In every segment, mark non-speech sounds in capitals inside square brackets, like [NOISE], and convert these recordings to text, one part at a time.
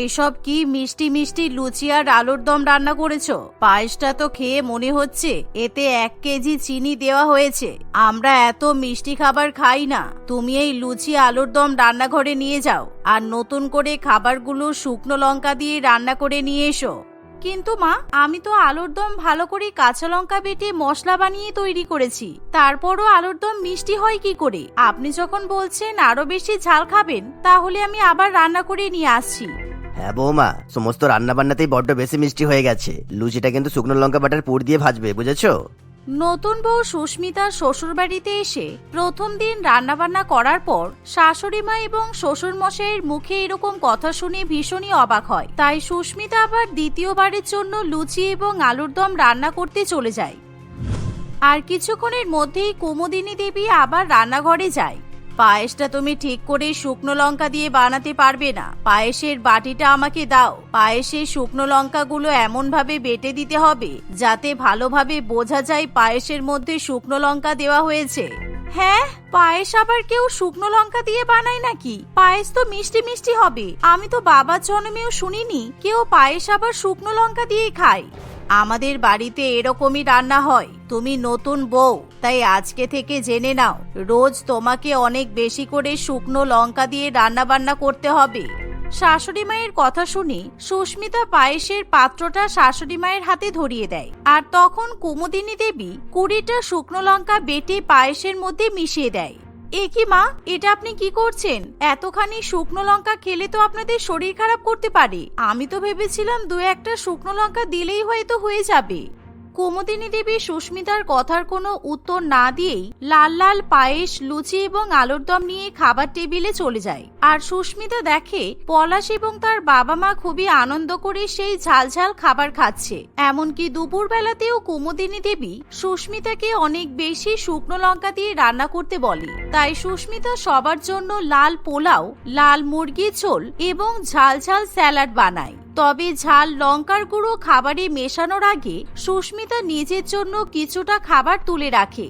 এইসব কি মিষ্টি মিষ্টি লুচি আর আলুর দম রান্না করেছ? পায়েসটা তো খেয়ে মনে হচ্ছে এতে এক কেজি চিনি দেওয়া হয়েছে। আমরা এত মিষ্টি খাবার খাই না। তুমি এই লুচি আলুর দম রান্নাঘরে নিয়ে যাও আর নতুন করে খাবারগুলো শুকনো লঙ্কা দিয়ে রান্না করে নিয়ে এসো। কিন্তু মা, আমি তো আলুর দম ভালো করে কাঁচা লঙ্কা বেটে মশলা বানিয়ে তৈরি করেছি। তারপরও আলুর দম মিষ্টি হয় কি করে? আপনি যখন বলছেন আরও বেশি ঝাল খাবেন, তাহলে আমি আবার রান্না করে নিয়ে আসছি। হ্যাঁ বৌমা, সমস্ত রান্না বান্নাতেই বড্ড বেশি মিষ্টি হয়ে গেছে। লুচিটা কিন্তু শুকনো লঙ্কা বাটার পুর দিয়ে ভাজবে, বুঝেছ? নতুন বউ সুস্মিতার শ্বশুর বাড়িতে এসে প্রথম দিন রান্নাবান্না করার পর শাশুড়ি মা এবং শ্বশুর মশাইয়ের মুখে এরকম কথা শুনে ভীষণই অবাক হয়। তাই সুস্মিতা আবার দ্বিতীয়বারের জন্য লুচি এবং আলুর দম রান্না করতে চলে যায়। আর কিছুক্ষণের মধ্যেই কুমুদিনী দেবী আবার রান্নাঘরে যায়। পায়েসটা তুমি ঠিক করে শুকনো লঙ্কা দিয়ে বানাতে পারবে না। পায়েসের বাটিটা আমাকে দাও। পায়েসের শুকনো লঙ্কাগুলো এমন ভাবে বেটে দিতে হবে, যাতে ভালোভাবে বোঝা যায় পায়েসের মধ্যে শুকনো লঙ্কা দেওয়া হয়েছে। হ্যাঁ পায়েস আবার কেউ শুকনো লঙ্কা দিয়ে বানায় নাকি? পায়েস তো মিষ্টি মিষ্টি হবে। আমি তো বাবার জন্মেও শুনিনি, কেউ পায়েস আবার শুকনো লঙ্কা দিয়ে খায়। আমাদের বাড়িতে এরকমই রান্না হয়। তুমি নতুন বউ, তাই আজকে থেকে জেনে নাও, রোজ তোমাকে অনেক বেশি করে শুকনো লঙ্কা দিয়ে রান্না বান্না করতে হবে। শাশুড়ি মায়ের কথা শুনে সুস্মিতা পায়েসের পাত্রটা শাশুড়ি মায়ের হাতে ধরিয়ে দেয়। আর তখন কুমুদিনী দেবী কুড়িটা শুকনো লঙ্কা বেটে পায়েসের মধ্যে মিশিয়ে দেয়। এ কি মা? এটা আপনি কি করছেন? এতখানি শুকনো লঙ্কা খেলে তো আপনাদের শরীর খারাপ করতে পারে। আমি তো ভেবেছিলাম দু একটা শুকনো লঙ্কা দিলেই হয়তো হয়ে যাবে। কুমুদিনী দেবী সুস্মিতার কথার কোনো উত্তর না দিয়েই লাল লাল পায়েস, লুচি এবং আলুর দম নিয়ে খাবার টেবিলে চলে যায়। আর সুস্মিতা দেখে পলাশ এবং তার বাবা মা খুবই আনন্দ করে সেই ঝালঝাল খাবার খাচ্ছে। এমনকি দুপুর বেলাতেও কুমুদিনী দেবী সুস্মিতাকে অনেক বেশি শুকনো লঙ্কা দিয়ে রান্না করতে বলে। তাই সুস্মিতা সবার জন্য লাল পোলাও, লাল মুরগি ঝোল এবং ঝাল ঝাল স্যালাড বানায়। তবে ঝাল লঙ্কার গুঁড়ো খাবারে মেশানোর আগে সুস্মিতা নিজের জন্য কিছুটা খাবার তুলে রাখে।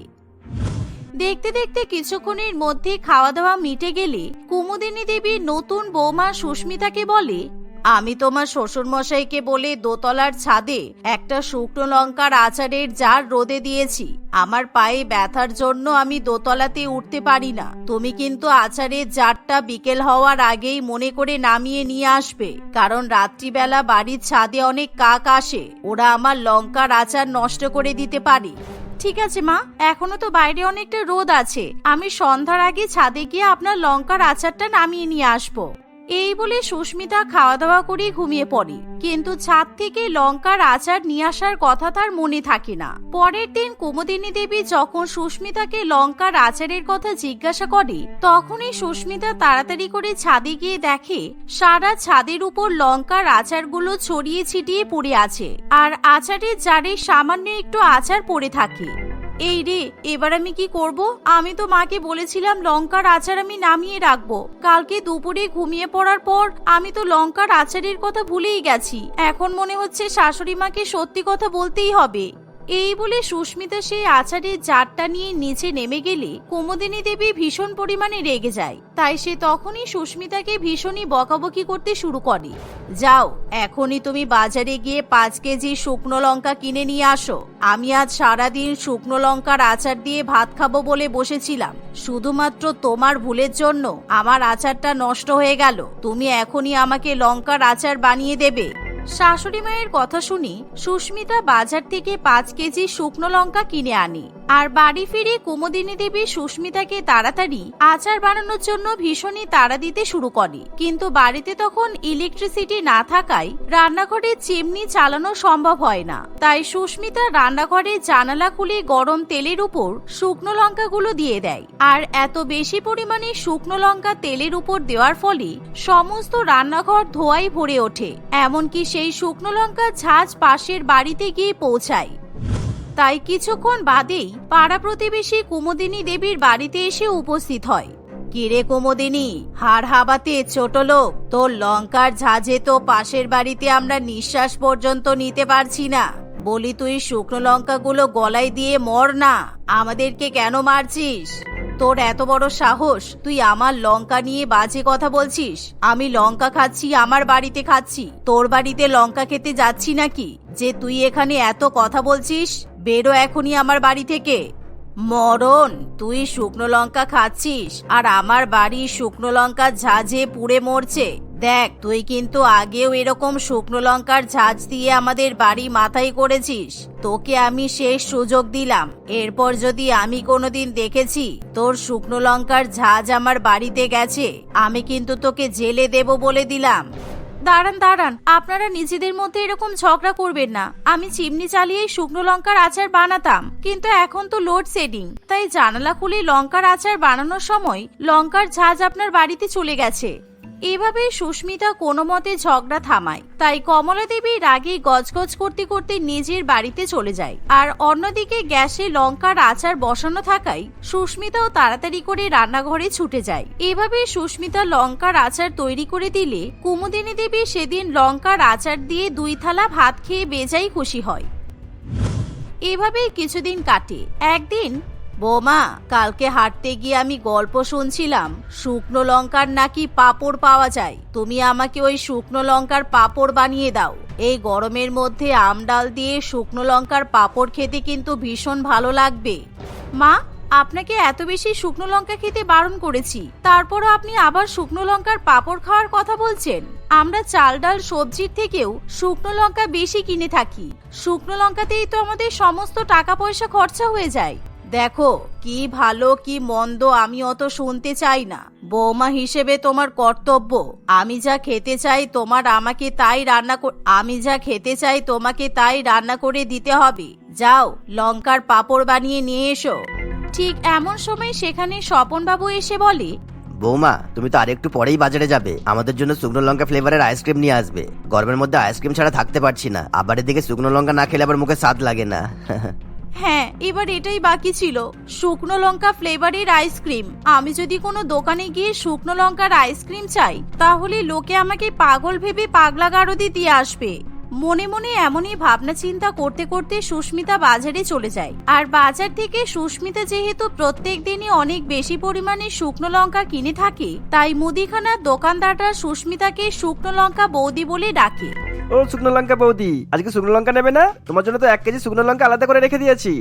দেখতে দেখতে কিছুক্ষণের মধ্যে খাওয়া দাওয়া মিটে গেলে কুমুদিনী দেবী নতুন বৌমা সুস্মিতাকে বলে আমি তোমার শ্বশুর মশাইকে বলে দোতলার ছাদে একটা শুকনো লঙ্কার আচারের জার রোদে দিয়েছি। আমার পায়ে ব্যথার জন্য আমি দোতলাতে উঠতে পারি না। তুমি কিন্তু আচারের জারটা বিকেল হওয়ার আগেই মনে করে নামিয়ে নিয়ে আসবে। কারণ রাত্রিবেলা বাড়ির ছাদে অনেক কাক আসে। ওরা আমার লঙ্কার আচার নষ্ট করে দিতে পারে। ঠিক আছে, মা। এখনও তো বাইরে অনেকটা রোদ আছে। আমি সন্ধ্যার আগে ছাদে গিয়ে আপনার লঙ্কার আচারটা নামিয়ে নিয়ে আসব। এই বলে সুস্মিতা খাওয়া দাওয়া করে ঘুমিয়ে পড়ে। কিন্তু ছাদ থেকে লঙ্কার আচার নিয়ে আসার কথা তার মনে থাকে না। পরের দিন কুমুদিনী দেবী যখন সুস্মিতাকে লঙ্কার আচারের কথা জিজ্ঞাসা করে, তখনই সুস্মিতা তাড়াতাড়ি করে ছাদে গিয়ে দেখে, সারা ছাদের উপর লঙ্কার আচারগুলো ছড়িয়ে ছিটিয়ে পড়ে আছে। আর আচারের জারে সামান্য একটু আচার পড়ে থাকে। এই রে, এবার আমি কি করব? আমি তো মাকে বলেছিলাম লঙ্কার আচার আমি নামিয়ে রাখব। কালকে দুপুরে ঘুমিয়ে পড়ার পর আমি তো লঙ্কার আচারের কথা ভুলেই গেছি। এখন মনে হচ্ছে শাশুড়ি মাকে সত্যি কথা বলতেই হবে। এই বলে সুস্মিতা সেই আচারের জারটা নিয়ে নিচে নেমে গেলে কুমোদিনী দেবী ভীষণ পরিমাণে রেগে যায়। তাই সে তখনই সুস্মিতাকে ভীষণই বকাবকি করতে শুরু করে। যাও, এখনই তুমি বাজারে গিয়ে পাঁচ কেজি শুকনো লঙ্কা কিনে নিয়ে আসো। আমি আজ সারাদিন শুকনো লঙ্কার আচার দিয়ে ভাত খাব বলে বসেছিলাম। শুধুমাত্র তোমার ভুলের জন্য আমার আচারটা নষ্ট হয়ে গেল। তুমি এখনই আমাকে লঙ্কার আচার বানিয়ে দেবে। শাশুড়ি মায়ের কথা শুনি সুস্মিতা বাজার থেকে পাঁচ কেজি শুকনো লঙ্কা কিনে আনে। আর বাড়ি ফিরে কুমুদিনী দেবী সুস্মিতাকে তাড়াতাড়ি আচার বানানোর জন্য ভীষণই তাড়া দিতে শুরু করে। কিন্তু বাড়িতে তখন ইলেকট্রিসিটি না থাকায় রান্নাঘরে চিমনি চালানো সম্ভব হয় না। তাই সুস্মিতা রান্নাঘরে জানালা খুলে গরম তেলের উপর শুকনো লঙ্কাগুলো দিয়ে দেয়। আর এত বেশি পরিমাণে শুকনো লঙ্কা তেলের উপর দেওয়ার ফলে সমস্ত রান্নাঘর ধোয়াই ভরে ওঠে। এমনকি সেই শুকনো লঙ্কা ঝাঁজ পাশের বাড়িতে গিয়ে পৌঁছায়। তাই কিছুক্ষণ বাদেই পাড়া প্রতিবেশী কুমোদিনী দেবীর বাড়িতে এসে উপস্থিত হয়। কিরে কুমোদিনী? হাড় হাবাতে ছোট লোক, তোর লঙ্কার ঝাঁঝে তো পাশের বাড়িতে আমরা নিঃশ্বাস পর্যন্ত নিতে পারছি না। বলি তুই শুকনো লঙ্কাগুলো গলায় দিয়ে মর না, আমাদেরকে কেন মারছিস? তোর এত বড় সাহস? তুই আমার লঙ্কা নিয়ে বাজে কথা বলছিস? আমি লঙ্কা খাচ্ছি, আমার বাড়িতে খাচ্ছি। তোর বাড়িতে লঙ্কা খেতে যাচ্ছি নাকি? যে তুই এখানে এত কথা বলছিস, বেরো এখনই আমার বাড়ি থেকে। মরণ, তুই শুকনো লঙ্কা খাচ্ছিস, আর আমার বাড়ি শুকনো লঙ্কা ঝাঁঝে পুড়ে মরছে। দেখ, তুই কিন্তু আগেও এরকম শুকনো লঙ্কার ঝাঁজ দিয়ে আমাদের বাড়ি মাথায় করেছিস। তোকে আমি শেষ সুযোগ দিলাম। এরপর যদি আমি কোনোদিন দেখেছি তোর শুকনো লঙ্কার ঝাঁজ আমার বাড়িতে গেছে, আমি কিন্তু তোকে জেলে দেব বলে দিলাম। দাঁড়ান দাঁড়ান, আপনারা নিজেদের মধ্যে এরকম ঝগড়া করবেন না। আমি চিমনি চালিয়ে শুকনো লঙ্কার আচার বানাতাম, কিন্তু এখন তো লোড শেডিং তাই জানালা খুলে লঙ্কার আচার বানানোর সময় লঙ্কার ঝাঁজ আপনার বাড়িতে চলে গেছে। এভাবে সুস্মিতা কোনো মতে ঝগড়া থামায়। তাই কমলা দেবী রাগে গজগজ করতে করতে নিজের বাড়িতে চলে যায়। আর অন্যদিকে গ্যাসে লঙ্কার আচার বসানো থাকায় সুস্মিতাও তাড়াতাড়ি করে রান্নাঘরে ছুটে যায়। এভাবে সুস্মিতা লঙ্কার আচার তৈরি করে দিলে কুমুদিনী দেবী সেদিন লঙ্কার আচার দিয়ে দুই থালা ভাত খেয়ে বেজাই খুশি হয়। এভাবেই কিছুদিন কাটে। একদিন বোমা, কালকে হাঁটতে গিয়ে আমি গল্প শুনছিলাম। শুকনো লঙ্কার নাকি পাপড় পাওয়া যায়? তুমি আমাকে ওই শুকনো লঙ্কার পাপড় বানিয়ে দাও। এই গরমের মধ্যে আম ডাল দিয়ে শুকনো লঙ্কার পাপড় খেতে কিন্তু ভীষণ ভালো লাগবে। মা, আপনাকে এত বেশি শুকনো লঙ্কা খেতে বারণ করেছি। তারপরও আপনি আবার শুকনো লঙ্কার পাপড় খাওয়ার কথা বলছেন। আমরা চাল ডাল সবজির থেকেও শুকনো লঙ্কা বেশি কিনে থাকি। শুকনো লঙ্কাতেই তো আমাদের সমস্ত টাকা পয়সা খরচা হয়ে যায়। দেখো, কি ভালো, কি মন্দ, আমি অত শুনতে চাই না। বৌমা হিসেবে তোমার কর্তব্য। আমি যা খেতে চাই তোমার আমাকে তাই রান্না আমি যা খেতে চাই তোমাকে তাই রান্না করে দিতে হবে। যাও, লঙ্কার পাপড় বানিয়ে নিয়ে এসো। ঠিক এমন সময় সেখানে স্বপনবাবু এসে বলে, বৌমা, তুমি তো আরেকটু পরেই বাজারে যাবে। আমাদের জন্য শুকনো লঙ্কা ফ্লেভারের আইসক্রিম নিয়ে আসবে। গরমের মধ্যে আইসক্রিম ছাড়া থাকতে পারছি না। আবার এদিকে শুকনো লঙ্কা না খেলে আবার মুখে স্বাদ লাগে না। [LAUGHS] হ্যাঁ এবার এটাই বাকি ছিল। শুকনো লঙ্কা ফ্লেভারের আইসক্রিম আমি যদি কোনো দোকানে গিয়ে শুকনো লঙ্কার আইসক্রিম চাই, তাহলে লোকে আমাকে পাগল ভেবে পাগলা গারদি দিয়ে আসবে। মনে মনে এমনই ভাবনা চিন্তা করতে করতে সুস্মিতা বাজারে চলে যায়। আর বাজার থেকে সুস্মিতা যেহেতু প্রত্যেক দিনই অনেক বেশি পরিমাণে শুকনো লঙ্কা কিনে থাকে, তাই মুদিখানার দোকানদাররা সুস্মিতাকে শুকনো লঙ্কা বৌদি বলে ডাকে। ও শুকনো লঙ্কা বৌদি, আজকে শুকনো লঙ্কা নেবে না? তোমার জন্য তো এক কেজি শুকনো লঙ্কা আলাদা করে রেখে দিয়েছি।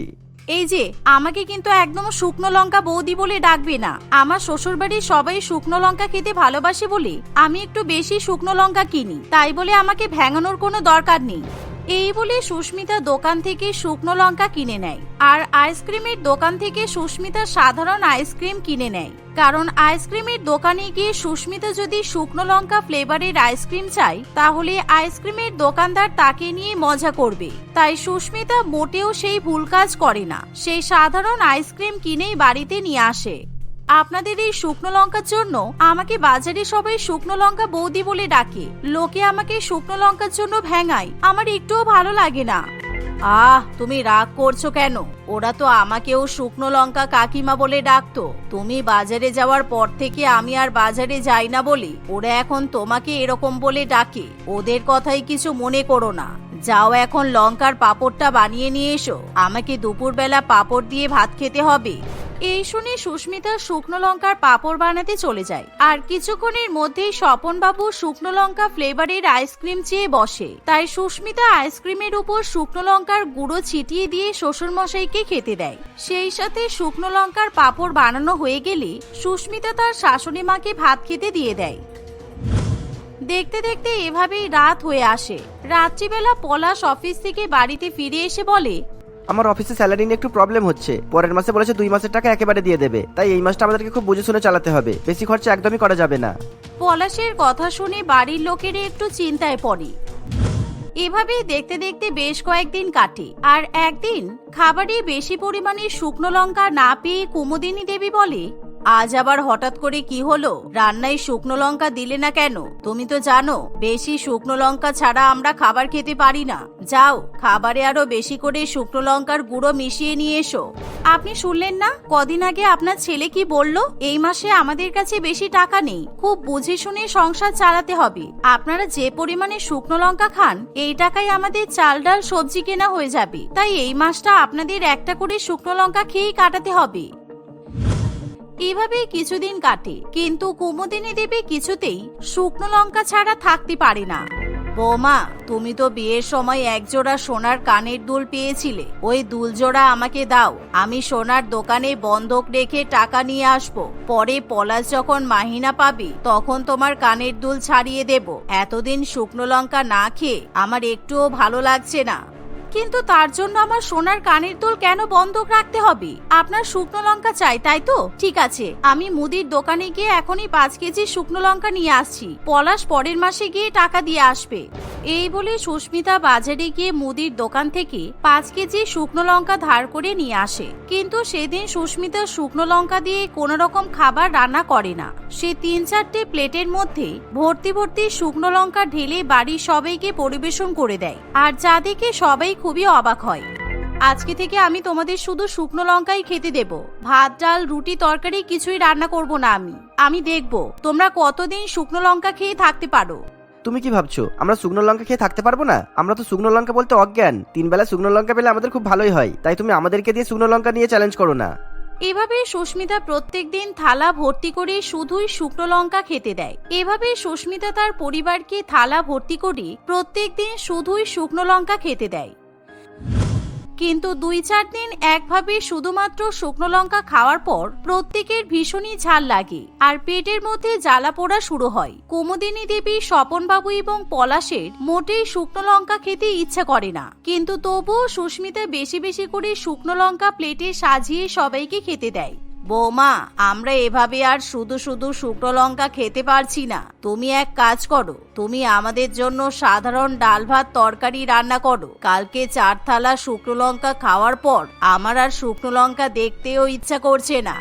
এই যে, আমাকে কিন্তু একদম শুকনো লঙ্কা বৌদি বলে ডাকবে না। আমার শ্বশুর বাড়ির সবাই শুকনো লঙ্কা খেতে ভালোবাসে বলে, আমি একটু বেশি শুকনো লঙ্কা কিনি। তাই বলে আমাকে ভ্যাঙানোর কোনো দরকার নেই। এই বলে সুস্মিতা দোকান থেকে শুকনো লঙ্কা কিনে নেয়। আর আইসক্রিমের দোকান থেকে সুস্মিতা সাধারণ আইসক্রিম কিনে নেয়। কারণ আইসক্রিমের দোকানে গিয়ে সুস্মিতা যদি শুকনো লঙ্কা ফ্লেভারের আইসক্রিম চায়, তাহলে আইসক্রিমের দোকানদার তাকে নিয়ে মজা করবে। তাই সুস্মিতা মোটেও সেই ভুল কাজ করে না। সেই সাধারণ আইসক্রিম কিনেই বাড়িতে নিয়ে আসে। আপনাদের এই শুকনো লঙ্কার জন্য আমাকে বাজারে সবাই শুকনো লঙ্কা বৌদি বলে ডাকে। লোকে আমাকে শুকনো লঙ্কার জন্য ভেঙায়। আমার একটুও ভালো লাগে না। আহ, তুমি রাগ করছ কেন? ওরা তো আমাকেও শুকনো লঙ্কা কাকিমা বলে ডাকতো। তুমি বাজারে যাওয়ার পর থেকে আমি আর বাজারে যাই না বলে ওরা এখন তোমাকে এরকম বলে ডাকে। ওদের কথাই কিছু মনে করো না। যাও এখন লঙ্কার পাপড়টা বানিয়ে নিয়ে এসো। আমাকে দুপুরবেলা পাপড় দিয়ে ভাত খেতে হবে। এই শুনে সুস্মিতা শুকনো লঙ্কার পাপড় বানাতে চলে যায়। আর কিছুক্ষণের মধ্যেই স্বপনবাবু শুকনো লঙ্কা ফ্লেভারের আইসক্রিম চেয়ে বসে। তাই সুস্মিতা আইসক্রিমের উপর শুকনো লঙ্কার গুঁড়ো ছিটিয়ে দিয়ে শ্বশুর মশাইকে খেতে দেয়। সেই সাথে শুকনো লঙ্কার পাপড় বানানো হয়ে গেলে সুস্মিতা তার শাশুড়ি মাকে ভাত খেতে দিয়ে দেয়। দেখতে দেখতে এভাবেই রাত হয়ে আসে। রাত্রিবেলা পলাশ অফিস থেকে বাড়িতে ফিরে এসে বলে আমার অফিসে স্যালারি নিয়ে একটু প্রবলেম হচ্ছে। পরের মাসে বলেছে দুই মাসের টাকা একেবারে দিয়ে দেবে। তাই এই মাসটা আমাদেরকে খুব বুঝে শুনে চালাতে হবে। বেশি খরচা একদমই করা যাবে না। পলাশের কথা শুনে বাড়ির লোকেরা একটু চিন্তায় পড়ে। এভাবেই দেখতে দেখতে বেশ কয়েকদিন কাটে। আর একদিন খাবারে বেশি পরিমাণে শুকনো লঙ্কা না পেয়ে কুমুদিনী দেবী বলে আজ আবার হঠাৎ করে কি হলো? রান্নায় শুকনো লঙ্কা দিলে না কেন? তুমি তো জানো, বেশি শুকনো লঙ্কা ছাড়া আমরা খাবার খেতে পারি না। যাও, খাবারে আরও বেশি করে শুকনো লঙ্কার গুঁড়ো মিশিয়ে নিয়ে এসো। আপনি শুনলেন না? কদিন আগে আপনার ছেলে কি বলল? এই মাসে আমাদের কাছে বেশি টাকা নেই। খুব বুঝে শুনে সংসার চালাতে হবে। আপনারা যে পরিমাণে শুকনো লঙ্কা খান, এই টাকায় আমাদের চাল ডাল সবজি কেনা হয়ে যাবে। তাই এই মাসটা আপনাদের একটা করে শুকনো লঙ্কা খেয়েই কাটাতে হবে। এভাবেই কিছুদিন কাটে, কিন্তু কুমুদিনী দেবী কিছুতেই শুকনো লঙ্কা ছাড়া থাকতে পারে না। বৌমা, তুমি তো বিয়ের সময় একজোড়া সোনার কানের দুল পেয়েছিলে। ওই দুল জোড়া আমাকে দাও, আমি সোনার দোকানে বন্ধক রেখে টাকা নিয়ে আসব। পরে পলাশ যখন মাহিনা পাবি, তখন তোমার কানের দুল ছাড়িয়ে দেব। এতদিন শুকনো লঙ্কা না খেয়ে আমার একটুও ভালো লাগছে না। কিন্তু তার জন্য আমার সোনার কানের দুল কেন বন্ধক রাখতে হবে? আপনার শুকনো লঙ্কা চাই, তাই তো? ঠিক আছে। আমি মুদির দোকানে গিয়ে এখনই পাঁচ কেজি শুকনো লঙ্কা নিয়ে আসছি। পলাশ পরের মাসে গিয়ে টাকা দিয়ে আসবে। এই বলে সুস্মিতা বাজারে গিয়ে মুদির দোকান থেকে পাঁচ কেজি শুকনো লঙ্কা ধার করে নিয়ে আসে। কিন্তু সেদিন সুস্মিতা শুকনো লঙ্কা দিয়ে কোনো রকম খাবার রান্না করে না। সে তিন চারটে প্লেটের মধ্যে ভর্তি ভর্তি শুকনো লঙ্কা ঢেলে বাড়ির সবাইকে পরিবেশন করে দেয়। আর যা দেখে সবাই খুবই অবাক হয়। আজকে থেকে আমি তোমাদের শুধু শুকনো লঙ্কাই খেতে দেব। ভাত ডাল রুটি তরকারি কিছুই রান্না করব না আমি। আমি দেখব তোমরা কতদিন শুকনো লঙ্কা খেয়ে থাকতে পারো। তুমি কি ভাবছ? আমরা শুকনো লঙ্কা খেয়ে থাকতে পারব না? আমরা তো শুকনো লঙ্কা বলতে অজ্ঞান। তিন বেলা শুকনো লঙ্কা পেলে আমাদের খুব ভালোই হয়। তাই তুমি আমাদেরকে দিয়ে শুকনো লঙ্কা নিয়ে চ্যালেঞ্জ করো না। এভাবে সুস্মিতা প্রত্যেক দিন থালা ভর্তি করে শুধুই শুকনো লঙ্কা খেতে দেয়। এভাবে সুস্মিতা তার পরিবারকে থালা ভর্তি করে প্রত্যেক দিন শুধুই শুকনো লঙ্কা খেতে দেয়। কিন্তু দুই চার দিন একভাবে শুধুমাত্র শুকনো লঙ্কা খাওয়ার পর প্রত্যেকের ভীষণই ঝাল লাগে আর পেটের মধ্যে জ্বালা পোড়া শুরু হয়। কুমুদিনী দেবী, স্বপনবাবু এবং পলাশের মোটেই শুকনো লঙ্কা খেতে ইচ্ছা করে না। কিন্তু তবুও সুস্মিতা বেশি বেশি করে শুকনো লঙ্কা প্লেটে সাজিয়ে সবাইকে খেতে দেয়। বৌমা, আমরা এভাবে আর শুধু শুধু শুকনো লঙ্কা খেতে পারছি না। তুমি এক কাজ করো, তুমি আমাদের জন্য সাধারণ ডাল ভাত তরকারি রান্না করো। কালকে চার থালা শুকনো লঙ্কা খাওয়ার পর আমার আর শুকনো লঙ্কা দেখতেও ইচ্ছা করছে না।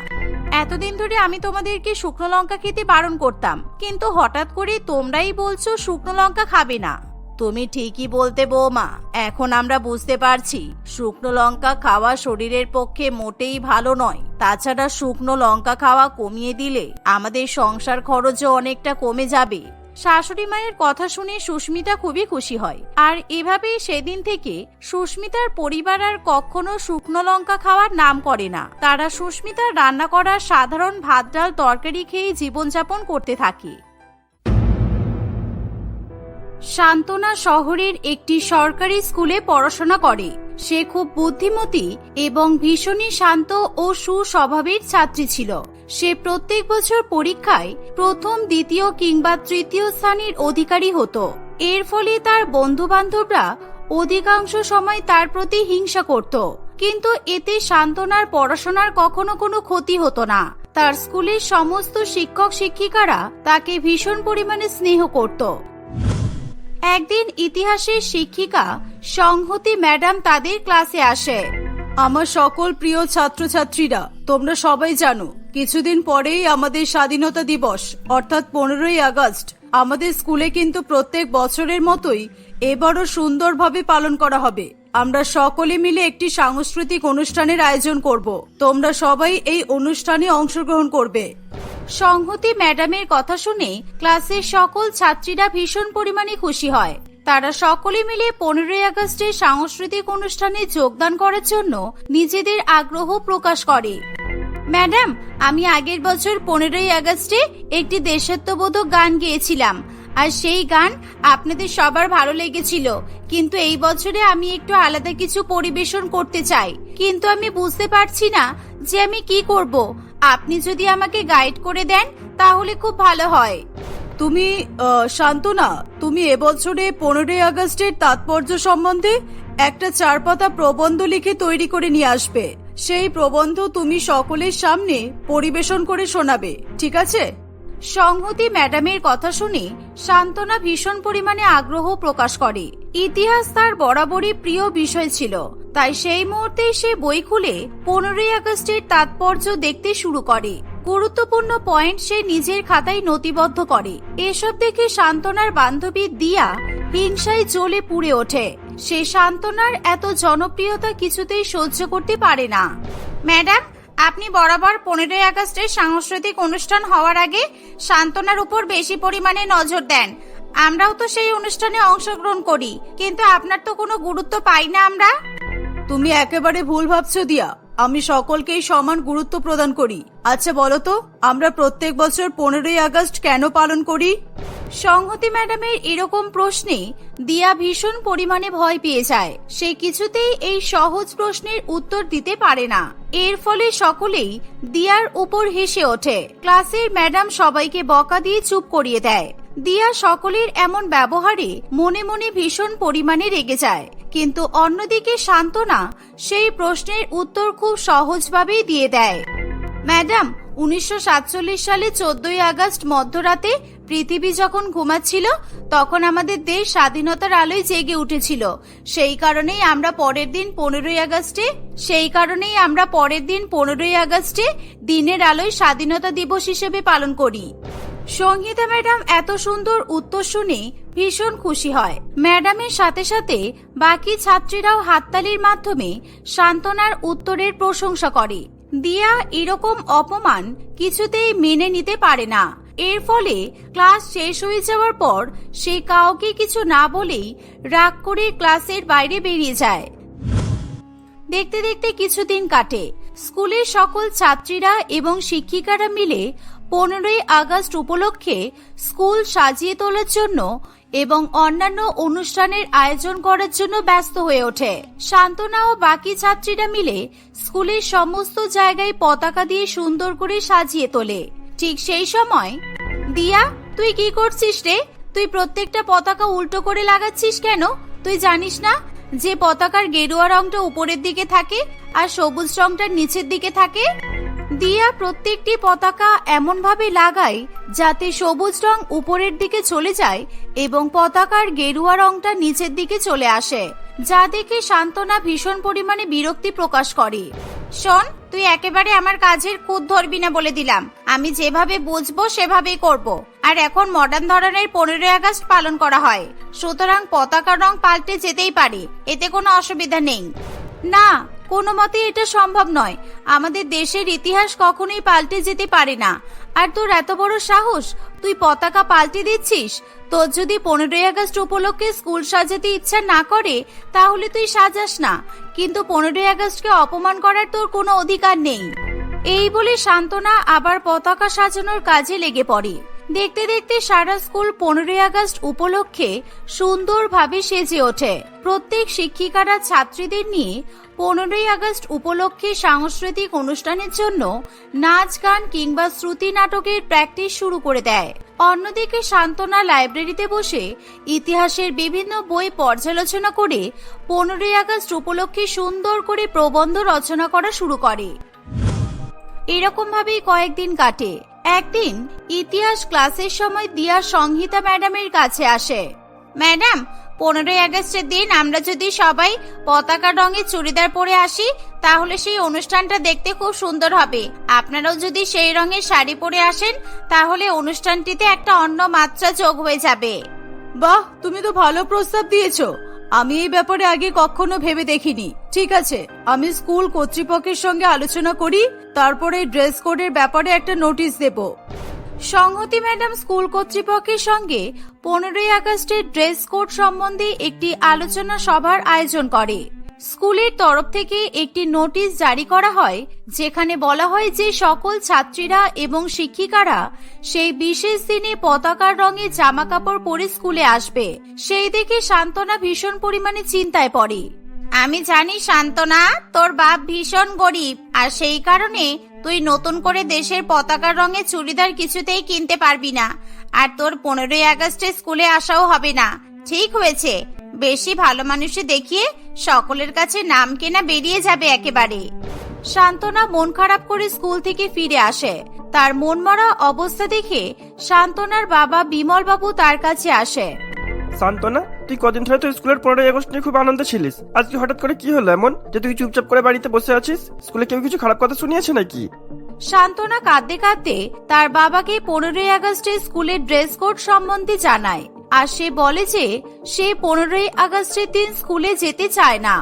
এতদিন ধরে আমি তোমাদেরকে শুকনো লঙ্কা খেতে বারণ করতাম, কিন্তু হঠাৎ করে তোমরাই বলছো শুকনো লঙ্কা খাবে না। তুমি ঠিকই বলতে বৌমা। এখন আমরা বুঝতে পারছি, শুকনো লঙ্কা খাওয়া শরীরের পক্ষে মোটেই ভালো নয়। তাছাড়া শুকনো লঙ্কা খাওয়া কমিয়ে দিলে আমাদের সংসার খরচও অনেকটা কমে যাবে। শাশুড়ি মায়ের কথা শুনে সুস্মিতা খুবই খুশি হয়। আর এভাবেই সেদিন থেকে সুস্মিতার পরিবার আর কখনো শুকনো লঙ্কা খাওয়ার নাম করে না। তারা সুস্মিতার রান্না করা সাধারণ ভাত, ডাল, তরকারি খেয়ে জীবনযাপন করতে থাকে। শান্তনা শহরের একটি সরকারি স্কুলে পড়াশোনা করে। সে খুব বুদ্ধিমতী এবং ভীষণই শান্ত ও সুস্বভাবের ছাত্রী ছিল। সে প্রত্যেক বছর পরীক্ষায় প্রথম, দ্বিতীয় কিংবা তৃতীয় স্থানের অধিকারী হতো। এর ফলে তার বন্ধু বান্ধবরা অধিকাংশ সময় তার প্রতি হিংসা করত। কিন্তু এতে শান্তনার পড়াশোনার কখনো কোনো ক্ষতি হতো না। তার স্কুলের সমস্ত শিক্ষক শিক্ষিকারা তাকে ভীষণ পরিমাণে স্নেহ করত। একদিন ইতিহাসের শিক্ষিকা সংহতি ম্যাডাম তাদের ক্লাসে আসে। আমার সকল প্রিয় ছাত্রছাত্রীরা, তোমরা সবাই জানো, কিছুদিন পরেই আমাদের স্বাধীনতা দিবস, অর্থাৎ পনেরোই আগস্ট। আমাদের স্কুলে কিন্তু প্রত্যেক বছরের মতোই এবারও সুন্দরভাবে পালন করা হবে। আমরা সকলে মিলে একটি সাংস্কৃতিক অনুষ্ঠানের আয়োজন করব। তোমরা সবাই এই অনুষ্ঠানে অংশগ্রহণ করবে। সংহতি ম্যাডামের কথা শুনে ক্লাসের সকল ছাত্রীরা ভীষণ পরিমাণে খুশি হয়। তারা সকলে মিলে পনেরোই আগস্টের সাংস্কৃতিক অনুষ্ঠানে যোগদান করার জন্য নিজেদের আগ্রহ প্রকাশ করে। ম্যাডাম, আমি আগের বছর পনেরোই আগস্টে একটি দেশাত্মবোধক গান গেয়েছিলাম। আর সেই গান আপনাদের সবার ভালো লেগেছিল। কিন্তু এই বছরে আমি একটু আলাদা কিছু পরিবেশন করতে চাই। কিন্তু আমি বুঝতে পারছি না যে আমি কি করব। আপনি যদি আমাকে গাইড করে দেন তাহলে খুব ভালো হয়। তুমি শান্তনা তুমি এবছরে পনেরোই আগস্টের তাৎপর্য সম্বন্ধে একটা চার পাতা প্রবন্ধ লিখে তৈরি করে নিয়ে আসবে। সেই প্রবন্ধ তুমি সকলের সামনে পরিবেশন করে শোনাবে ঠিক আছে? সংহতি ম্যাডামের কথা শুনে শান্তনা ভীষণ পরিমাণে আগ্রহ প্রকাশ করে। ইতিহাস তার বরাবরই প্রিয় বিষয় ছিল। তাই সেই মুহূর্তেই সে বই খুলে পনেরোই আগস্টের তাৎপর্য দেখতে শুরু করে। গুরুত্বপূর্ণ পয়েন্ট সে নিজের খাতায় নথিবদ্ধ করে। এসব দেখে শান্তনার বান্ধবী দিয়া হিংসায় জ্বলে পুড়ে ওঠে। সে শান্তনার এত জনপ্রিয়তা কিছুতেই সহ্য করতে পারে না। ম্যাডাম, আপনি বরাবর পনেরোই আগস্টের সাংস্কৃতিক অনুষ্ঠান হওয়ার আগে শান্তনার উপর বেশি পরিমাণে নজর দেন। আমরাও তো সেই অনুষ্ঠানে অংশগ্রহণ করি, কিন্তু আপনার তো কোনো গুরুত্ব পাই না আমরা। তুমি একেবারে ভুল ভাবছ দিয়া। আমি সকলকেই সমান গুরুত্ব প্রদান করি। আচ্ছা বলো তো, আমরা প্রত্যেক বছর পনেরোই আগস্ট কেন পালন করি? সংহতি ম্যাডামের এরকম প্রশ্নে দিয়া ভীষণ পরিমাণে ভয় পেয়ে যায়। সে কিছুতেই এই সহজ প্রশ্নের উত্তর দিতে পারে না। এর ফলে সকলেই দিয়ার উপর হেসে ওঠে। ক্লাসের ম্যাডাম সবাইকে বকা দিয়ে চুপ করিয়ে দেয়। দিয়া সকলের এমন ব্যবহারে মনে মনে ভীষণ পরিমাণে রেগে যায়। কিন্তু অন্যদিকে শান্তনা সেই প্রশ্নের উত্তর খুব সহজভাবেই দিয়ে দেয়। ম্যাডাম, উনিশশো সাতচল্লিশ সালে চোদ্দই আগস্ট মধ্যরাতে পৃথিবী যখন ঘুমাচ্ছিল, তখন আমাদের দেশ স্বাধীনতার আলোয় জেগে উঠেছিল। সেই কারণেই আমরা পরের দিন পনেরোই আগস্টে, সেই কারণেই আমরা পরের দিন পনেরোই আগস্টে দিনের আলোয় স্বাধীনতা দিবস হিসেবে পালন করি। সঙ্গীতা ম্যাডাম এত সুন্দর উত্তর শুনে ভীষণ খুশি হয়। ম্যাডামের সাথে সাথে বাকি ছাত্রীরাও হাততালির মাধ্যমে সান্ত্বনার উত্তরের প্রশংসা করে। দিয়া এরকম অপমান কিছুতেই মেনে নিতে পারে না। এর ফলে ক্লাস শেষ হয়ে যাওয়ার পর সে কাউকে কিছু না বলেই রাগ করে ক্লাসের বাইরে বেরিয়ে যায়। দেখতে দেখতে কিছুদিন কাটে। স্কুলের সকল ছাত্রীরা এবং শিক্ষিকারা মিলে পনেরোই আগস্ট উপলক্ষে স্কুল সাজিয়ে তোলার জন্য এবং অন্যান্য অনুষ্ঠানের আয়োজন করার জন্য ব্যস্ত হয়ে ওঠে। শান্তনা ও বাকি ছাত্রীরা মিলে স্কুলের সমস্ত জায়গায় পতাকা দিয়ে সুন্দর করে সাজিয়ে তোলে। ঠিক সেই সময়, দিয়া, তুই কি করছিস রে? তুই প্রত্যেকটা পতাকা উল্টো করে লাগাচ্ছিস কেন? তুই জানিস না যে পতাকার গেরুয়া রংটা উপরের দিকে থাকে আর সবুজ রংটা নিচের দিকে থাকে। দিয়া প্রত্যেকটি পতাকা এমন ভাবে লাগায় যাতে সবুজ রং উপরের দিকে চলে যায় এবং পতাকার গেরুয়া রংটা নিচের দিকে চলে আসে, যা দেখে সান্ত্বনা ভীষণ পরিমাণে বিরক্তি প্রকাশ করে। শোন, তুই একেবারে আমার কাজের খুদ ধরবি না বলে দিলাম। আমি যেভাবে বুঝব সেভাবেই করব। আর এখন মডার্ন ধরনের পনেরোই আগস্ট পালন করা হয়। সুতরাং পতাকার রং পাল্টে যেতেই পারে। এতে কোনো অসুবিধা নেই। না কোনো মতে এটা সম্ভব নয়। আমাদের দেশের ইতিহাস কখনোই পাল্টে যেতে পারে না। আর তোর এত বড় সাহস? তুই পতাকা পাল্টে দিচ্ছিস? তোর যদি পনেরোই আগস্ট উপলক্ষে স্কুল সাজাতে ইচ্ছা না করে, তাহলে তুই সাজাস না। কিন্তু পনেরোই আগস্টকে অপমান করার তোর কোনো অধিকার নেই। এই বলে সান্ত্বনা আবার পতাকা সাজানোর কাজে লেগে পড়ে। দেখতে দেখতে সারা স্কুল পনেরোই আগস্ট উপলক্ষে সুন্দরভাবে সেজে ওঠে। প্রত্যেক শিক্ষিকারা ছাত্রীদের নিয়ে পনেরোই আগস্ট উপলক্ষে সাংস্কৃতিক অনুষ্ঠানের জন্য নাচ, গান কিংবা শ্রুতি নাটকের প্র্যাকটিস শুরু করে দেয়। অন্যদিকে সান্ত্বনা লাইব্রেরিতে বসে ইতিহাসের বিভিন্ন বই পর্যালোচনা করে পনেরোই আগস্ট উপলক্ষে সুন্দর করে প্রবন্ধ রচনা করা শুরু করে। এরকম ভাবেই কয়েকদিন কাটে। একদিন ইতিহাস ক্লাসের সময় দিয়া সংহিতা ম্যাডামের কাছে আসে। ম্যাডাম, পনেরোই আগস্টের দিন আমরা যদি সবাই পতাকা রঙের চুড়িদার পরে আসি, তাহলে সেই অনুষ্ঠানটা দেখতে খুব সুন্দর হবে। আপনারাও যদি সেই রঙের শাড়ি পরে আসেন, তাহলে অনুষ্ঠানটিতে একটা অন্য মাত্রা যোগ হয়ে যাবে। বাহ, তুমি তো ভালো প্রস্তাব দিয়েছ। আমি এই ব্যাপারে আগে কখনো ভেবে দেখিনি। ঠিক আছে, আমি স্কুল কর্তৃপক্ষের সঙ্গে আলোচনা করি, তারপরে ড্রেস কোডের ব্যাপারে একটা নোটিশ দেব। সংহতি ম্যাডাম স্কুল কর্তৃপক্ষের সঙ্গে পনেরোই আগস্টের ড্রেস কোড সম্বন্ধে একটি আলোচনা সভার আয়োজন করে। স্কুলের তরফ থেকে একটি নোটিশ জারি করা হয়, যেখানে বলা হয় যে সকল ছাত্রীরা এবং শিক্ষিকারা সেই বিশেষ দিনে পতাকার রঙে জামা কাপড় পরে স্কুলে আসবে। সেই দেখে সান্ত্বনা ভীষণ পরিমাণে চিন্তায় পড়ে। আমি জানি সান্ত্বনা তোর বাপ ভীষণ গরিব, আর সেই কারণে তুই নতুন করে দেশের পতাকার রঙে চুড়িদার কিছুতেই কিনতে পারবি না, আর তোর পনেরোই আগস্টে স্কুলে আসাও হবে না। ঠিক হয়েছে। বেশি ভালো মানুষে দেখিয়ে সকলের কাছে নাম কেনা বেরিয়ে যাবে একেবারে। সান্ত্বনা মন খারাপ করে স্কুল থেকে ফিরে আসে। তার মনমরা অবস্থা দেখে সান্ত্বনার বাবা বিমল বাবু তার কাছে আসে। সান্ত্বনা তুই কদিন ধরে তো স্কুলের পনেরোই আগস্ট নিয়ে খুব আনন্দে ছিলিস। আজকে হঠাৎ করে কি হলো এমন যে তুই চুপচাপ করে বাড়িতে বসে আছিস? স্কুলে কেউ কিছু খারাপ কথা শুনিয়েছে নাকি? সান্ত্বনা কাঁদতে কাঁদতে তার বাবাকে পনেরোই আগস্টে স্কুলের ড্রেস কোড সম্বন্ধে জানায়। আর সে বলে যে, সে পনেরোই আগস্টের দিন স্কুলে যেতে চায় না।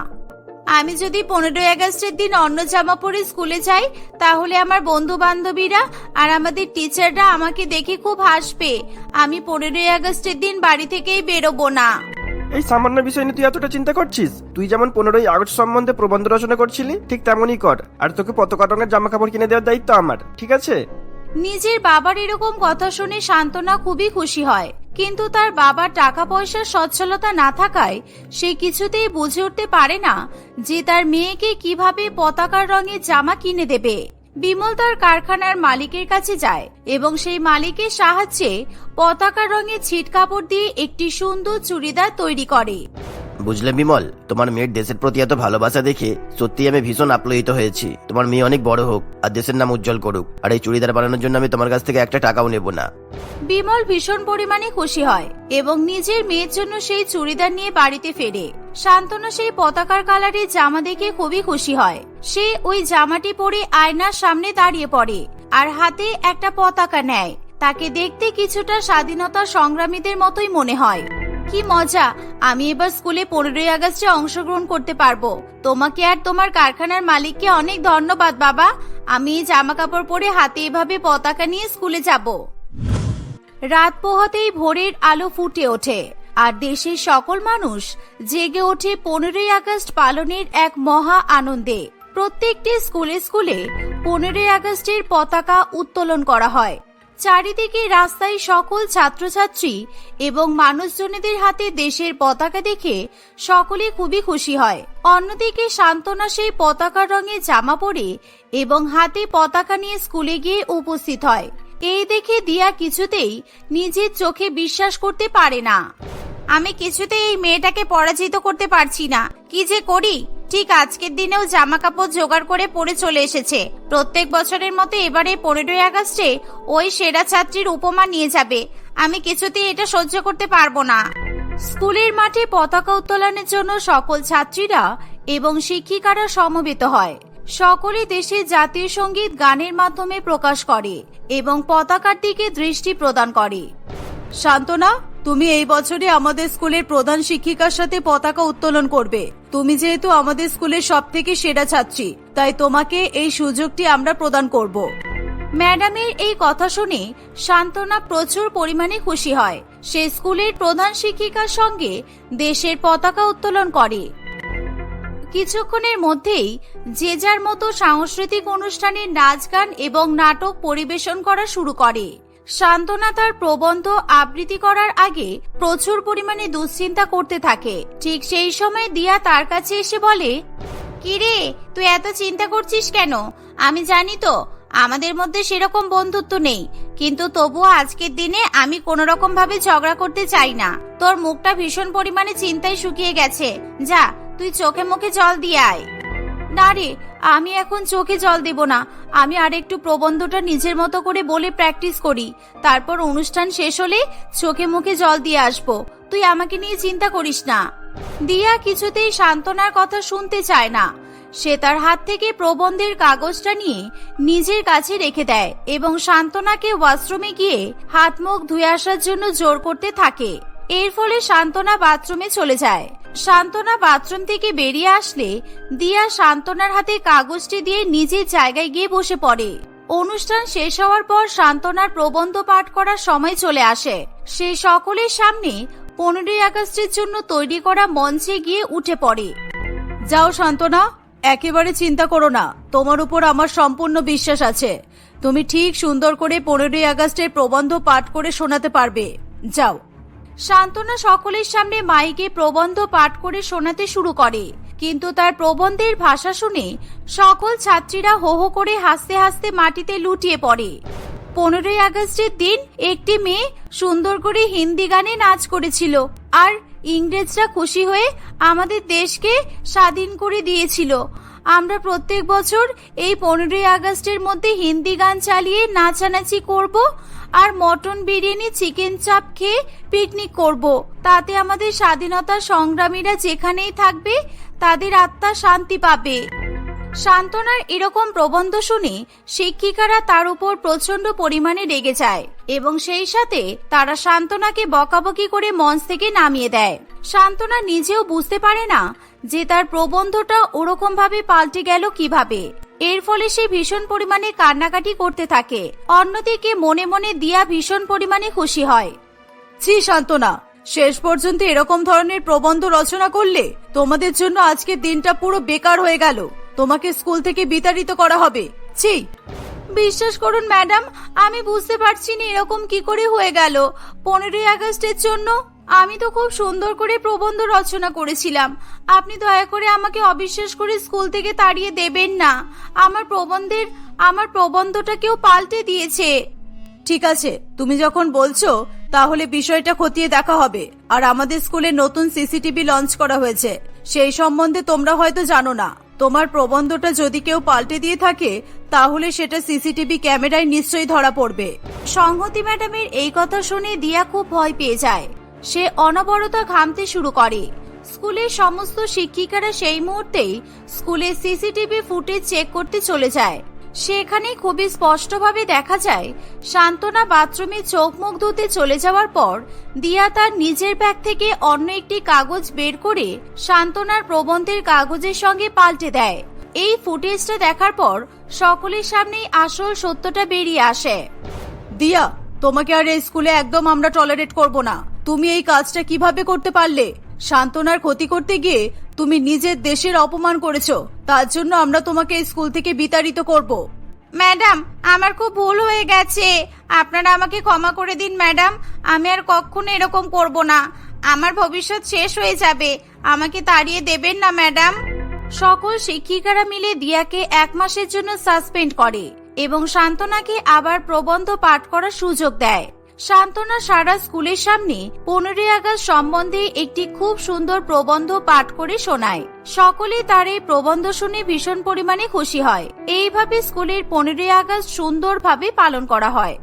আমি যদি পনেরোই আগস্টের দিন অন্য জামা পরে স্কুলে যাই, তাহলে আমার বন্ধু বান্ধবীরা আর আমাদের টিচাররা আমাকে দেখে খুব হাসবে। আমি পনেরোই আগস্টের দিন বাড়ি থেকেই বেরোবো না। এই সামান্য বিষয় নিয়ে তুই এতটা চিন্তা করছিস? তুই যেমন পনেরোই আগস্ট সম্বন্ধে প্রবন্ধ রচনা করছিলি, ঠিক তেমনই কর। আর তোকে পতাকা রঙের জামা কাপড় কিনে দেওয়ার দায়িত্ব আমার, ঠিক আছে? নিজের বাবার এরকম কথা শুনে সান্ত্বনা খুবই খুশি হয়। কিন্তু তার বাবার টাকা পয়সার সচ্ছলতা না থাকায় সে কিছুতেই বুঝে উঠতে পারে না যে তার মেয়েকে কীভাবে পতাকার রঙের জামা কিনে দেবে। বিমল তার কারখানার মালিকের কাছে যায় এবং সেই মালিকের সাহায্যে পতাকা রঙের ছিট কাপড় দিয়ে একটি সুন্দর চুড়িদার তৈরি করে। বুঝলে বিমল, তোমার মেয়ের দেশের প্রতি এত ভালোবাসা দেখে সত্যি আমি ভীষণ আপ্লুত হয়েছি। তোমার মেয়ে অনেক বড় হোক আর দেশের নাম উজ্জ্বল করুক। আর এই চুড়িদার বানানোর জন্য আমি তোমার কাছ থেকে একটা টাকাও নেব না। বিমল ভীষণ পরিমাণে খুশি হয় এবং নিজের মেয়ের জন্য সেই চুড়িদার নিয়ে বাড়িতে ফেরে। শান্তনু সেই পতাকার কালারের জামা দেখে খুবই খুশি হয়। সে ওই জামাটি পরে আয়নার সামনে দাঁড়িয়ে পড়ে আর হাতে একটা পতাকা নেয়। তাকে দেখতে কিছুটা স্বাধীনতা সংগ্রামীদের মতোই মনে হয়। কি মজা, আমি এবার স্কুলে পনেরোই আগস্টে অংশগ্রহণ করতে পারব। তোমাকে আর তোমার কারখানার মালিককে অনেক ধন্যবাদ, বাবা। আমি জামা কাপড় পরে হাতে এভাবে পতাকা নিয়ে স্কুলে যাব। রাত পোহাতেই ভোরের আলো ফুটে ওঠে, আর দেশের সকল মানুষ জেগে ওঠে পনেরোই আগস্ট পালনের এক মহা আনন্দে। প্রত্যেকটি স্কুলে স্কুলে পনেরোই আগস্টের পতাকা উত্তোলন করা হয়। চারিদিকে রাস্তায় সকল ছাত্রছাত্রী এবং মানুষজনেদের হাতে দেশের পতাকা দেখে সকলে খুবই খুশি হয়। অন্যদিকে সান্ত্বনা সেই পতাকা রঙের জামা পরে এবং হাতে পতাকা নিয়ে স্কুলে গিয়ে উপস্থিত হয়। এই দেখে দিয়া কিছুতেই নিজের চোখে বিশ্বাস করতে পারে না। আমি কিছুতেই এই মেয়েটাকে পরাজিত করতে পারছি না। কি যে করি? ঠিক আজকের দিনেও জামা কাপড় জোগাড় করে পরে চলে এসেছে। প্রত্যেক বছরের মতো এবারে পনেরোই আগস্টে ওই সেরা ছাত্রীর উপমা নিয়ে যাবে। আমি কিছুতেই এটা সহ্য করতে পারব না। স্কুলের মাঠে পতাকা উত্তোলনের জন্য সকল ছাত্রীরা এবং শিক্ষিকারা সমবেত হয়। সকলে দেশে জাতীয় সংগীত গানের মাধ্যমে প্রকাশ করে এবং পতাকার দিকে দৃষ্টি প্রদান করে। শান্তনা তুমি এই বছরে আমাদের স্কুলের প্রধান শিক্ষিকার সাথে পতাকা উত্তোলন করবে। তুমি যেহেতু আমাদের স্কুলের সব থেকে সেরা ছাত্রী, তাই তোমাকে এই সুযোগটি আমরা প্রদান করব। ম্যাডামের এই কথা শুনে সান্ত্বনা প্রচুর পরিমাণে খুশি হয়। সে স্কুলের প্রধান শিক্ষিকার সঙ্গে দেশের পতাকা উত্তোলন করে। কিছুক্ষণের মধ্যেই যে যার মতো সাংস্কৃতিক অনুষ্ঠানে নাচ, গান এবং নাটক পরিবেশন করা শুরু করে। সান্ত্বনা তার প্রবন্ধ আবৃত্তি করার আগে প্রচুর পরিমাণে দুশ্চিন্তা করতে থাকে। ঠিক সেই সময় দিয়া তার কাছে এসে বলে, কিরে, তুই এত চিন্তা করছিস কেন? আমি জানি তো, আমাদের মধ্যে সেরকম বন্ধুত্ব নেই। কিন্তু তবুও আজকের দিনে আমি কোনো রকম ভাবে ঝগড়া করতে চাই না। তোর মুখটা ভীষণ পরিমাণে চিন্তায় শুকিয়ে গেছে। যা, তুই চোখে মুখে জল দিয়ে আয়। না রে আমি এখন চোখে জল দেব না। আমি আর একটু প্রবন্ধটা নিজের মতো করে বলে প্র্যাকটিস করি। তারপর অনুষ্ঠান শেষ হলে চোখে মুখে জল দিয়ে আসব। তুই আমাকে নিয়ে চিন্তা করিস না। দিয়া কিছুতেই সান্ত্বনার কথা শুনতে চায় না। সে তার হাত থেকে প্রবন্ধের কাগজটা নিয়ে নিজের কাছে রেখে দেয় এবং সান্ত্বনাকে ওয়াশরুমে গিয়ে হাত মুখ ধুয়ে আসার জন্য জোর করতে থাকে। এর ফলে সান্ত্বনা বাথরুমে চলে যায়। সান্ত্বনা বাথরুম থেকে বেরিয়ে আসলে দিয়া সান্ত্বনার হাতে কাগজটি দিয়ে নিজের জায়গায় গিয়ে বসে পড়ে। অনুষ্ঠান শেষ হওয়ার পর সান্ত্বনার প্রবন্ধ পাঠ করার সময় চলে আসে। সে সকলের সামনে পনেরোই আগস্টের জন্য তৈরি করা মঞ্চে গিয়ে উঠে পড়ে। যাও শান্তনা একেবারে চিন্তা করো না, তোমার উপর আমার সম্পূর্ণ বিশ্বাস আছে। তুমি ঠিক সুন্দর করে পনেরোই আগস্টের প্রবন্ধ পাঠ করে শোনাতে পারবে। যাও। সান্ত্বনা সকলের সামনে মাইকে প্রবন্ধ পাঠ করে শোনাতে শুরু করে। কিন্তু তার প্রবন্ধের ভাষা শুনে সকল ছাত্রীরা হো হো করে হাসতে হাসতে মাটিতে লুটিয়ে পড়ে। পনেরোই আগস্টের দিন একটি মেয়ে সুন্দর করে হিন্দি গানে নাচ করেছিল আর ইংরেজরা খুশি হয়ে আমাদের দেশকে স্বাধীন করে দিয়েছিল। আমরা প্রত্যেক বছর এই পনেরোই আগস্টের মধ্যে হিন্দি গান চালিয়ে নাচানাচি করব আর মটন বিরিয়ানি, চিকেন চাপ খেয়ে পিকনিক করব। তাতে আমাদের স্বাধীনতা সংগ্রামীরা যেখানেই থাকবে, তাদের আত্মা শান্তি পাবে। সান্ত্বনার এরকম প্রবন্ধ শুনে শিক্ষিকারা তার উপর প্রচণ্ড পরিমাণে রেগে যায় এবং সেই সাথে তারা সান্ত্বনাকে বকাবকি করে মঞ্চ থেকে নামিয়ে দেয়। সান্ত্বনা নিজেও বুঝতে পারে না যে তার প্রবন্ধটা ওরকম ভাবে পাল্টে গেল কীভাবে। এর ফলে সে ভীষণ পরিমাণে কান্নাকাটি করতে থাকে। অন্যদিকে মনে মনে দিয়া ভীষণ পরিমাণে খুশি হয়। ছি শান্তনা শেষ পর্যন্ত এরকম ধরনের প্রবন্ধ রচনা করলে তোমাদের জন্য আজকের দিনটা পুরো বেকার হয়ে গেল। তোমাকে স্কুল থেকে বিতাড়িত করা হবে। ছি। বিশ্বাস করুন ম্যাডাম আমি বুঝতে পারছি না এরকম কি করে হয়ে গেল। পনেরোই আগস্টের জন্য আমি তো খুব সুন্দর করে প্রবন্ধ রচনা করেছিলাম। আপনি দয়া করে আমাকে অবিশ্বাস করে স্কুল থেকে তাড়িয়ে দেবেন না। আমার প্রবন্ধের, আমার প্রবন্ধটা কেউ পাল্টে দিয়েছে। ঠিক আছে, তুমি যখন বলছো, তাহলে বিষয়টা খতিয়ে দেখা হবে। আর আমাদের স্কুলে নতুন সিসিটিভি লঞ্চ করা হয়েছে। সেই সম্বন্ধে তোমরা হয়তো জানো না। তোমার প্রবন্ধটা যদি কেউ পাল্টে দিয়ে থাকে, তাহলে সেটা সিসিটিভি ক্যামেরায় নিশ্চয়ই ধরা পড়বে। সংহতি ম্যাডামের এই কথা শুনে দিয়া খুব ভয় পেয়ে যায়। সে অনবরত ঘামতে শুরু করে। স্কুলের সমস্ত শিক্ষিকারা সেই মুহূর্তেই স্কুলের সিসিটিভি ফুটেজ চেক করতে চলে যায়। সেখানে খুবই স্পষ্টভাবে দেখা যায় শান্তনা বাথরুমে চোখ মুখ ধুতে চলে যাওয়ার পর দিয়া তার নিজের ব্যাগ থেকে অন্য একটি কাগজ বের করে শান্তনার প্রবন্ধের কাগজের সঙ্গে পাল্টে দেয়। এই ফুটেজটা দেখার পর সকলের সামনেই আসল সত্যটা বেরিয়ে আসে। দিয়া, তোমাকে আর এই স্কুলে একদম আমরা টলারেট করব না। তুমি এই কাজটা কীভাবে করতে পারলে? শান্তনার ক্ষতি করতে গিয়ে তুমি নিজের দেশের অপমান করেছ। তার জন্য আমরা তোমাকে স্কুল থেকে বিতাড়িত করব। ম্যাডাম আমার খুব ভুল হয়ে গেছে। আপনারা আমাকে ক্ষমা করে দিন ম্যাডাম। আমি আর কখনো এরকম করব না। আমার ভবিষ্যৎ শেষ হয়ে যাবে। আমাকে তাড়িয়ে দেবেন না ম্যাডাম। সকল শিক্ষিকারা মিলে দিয়াকে এক মাসের জন্য সাসপেন্ড করে এবং শান্তনাকে আবার প্রবন্ধ পাঠ করার সুযোগ দেয়। শান্তনা সারা স্কুলের সামনে পনেরোই আগস্ট সম্বন্ধে একটি খুব সুন্দর প্রবন্ধ পাঠ করে শোনায়। সকলে তার এই প্রবন্ধ শুনে ভীষণ পরিমাণে খুশি হয়। এইভাবে স্কুলের পনেরোই আগস্ট সুন্দরভাবে পালন করা হয়।